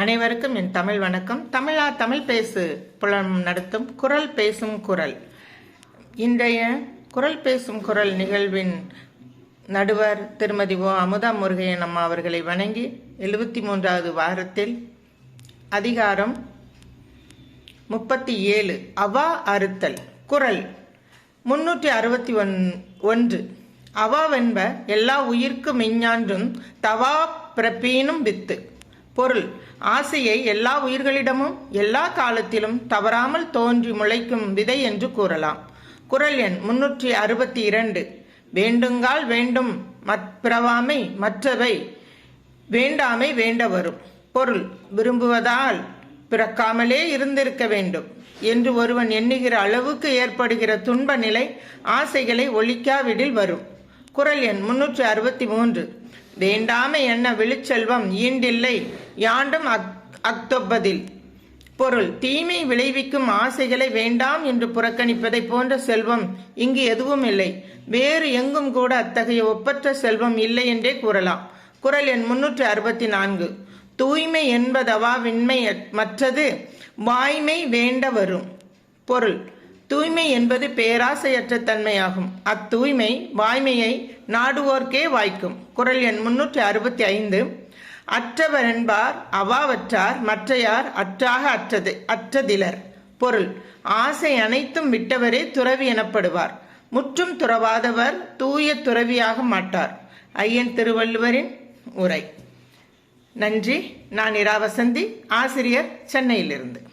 அனைவருக்கும் என் தமிழ் வணக்கம். தமிழா தமிழ் பேசு. புலம் நடத்தும் குரல் பேசும் குரல். இன்றைய குரல் பேசும் குரல் நிகழ்வின் நடுவர் திருமதி ஓ. அமுதா முருகையன் அம்மா அவர்களை வணங்கி எழுபத்தி மூன்றாவது வாரத்தில் அதிகாரம் முப்பத்தி ஏழு. அவா அறுத்தல். குரல். முன்னூற்றி அறுபத்தி ஒன் ஒன்று. அவாவென்ப எல்லா உயிர்க்கு மெஞ்ஞான்றும் தவா பிறப்பீனும் வித்து. பொருள். ஆசையை எல்லா உயிர்களிடமும் எல்லா காலத்திலும் தவறாமல் தோன்றி முளைக்கும் விதை என்று கூறலாம். குரல் எண் முன்னூற்றி அறுபத்தி இரண்டு. வேண்டுங்கால் வேண்டும் மற்பிறவாமை மற்றவை வேண்டாமை வேண்ட வரும் பொருள் விரும்புவதால் பிறக்காமலே இருந்திருக்க வேண்டும் என்று ஒருவன் எண்ணுகிற அளவுக்கு ஏற்படுகிற துன்ப நிலை ஆசைகளை ஒழிக்காவிடில் வரும். குரல் எண் முன்னூற்றி அறுபத்தி மூன்று. வேண்டாமை என்ன விழுச்செல்வம் ஈண்டில்லை யாண்டும் அக் அக்தொப்பதில். பொருள் தீமை விளைவிக்கும் ஆசைகளை வேண்டாம் என்று புறக்கணிப்பதை போன்ற செல்வம் இங்கு எதுவும் இல்லை. வேறு எங்கும் கூட அத்தகைய ஒப்பற்ற செல்வம் இல்லை என்றே கூறலாம். குரல் எண் முன்னூற்றி அறுபத்தி நான்கு. தூய்மை என்பதவா விண்மை மற்றது? வாய்மை வேண்ட வரும் பொருள் தூய்மை என்பது பேராசையற்ற தன்மையாகும். அத்தூய்மை வாய்மையை நாடுவோர்க்கே வாய்க்கும். குரல் எண் முன்னூற்றி அறுபத்தி ஐந்து. அற்றவர் என்பார் அவாவற்றார் மற்றையார் அற்றாக அற்றது அற்றதிலர். பொருள் ஆசை அனைத்தும் விட்டவரே துறவி எனப்படுவார். முற்றும் துறவாதவர் தூய துறவியாக மாட்டார். ஐயன் திருவள்ளுவரின் உரை. நன்றி நான் இரா வசந்தி ஆசிரியர் சென்னையிலிருந்து.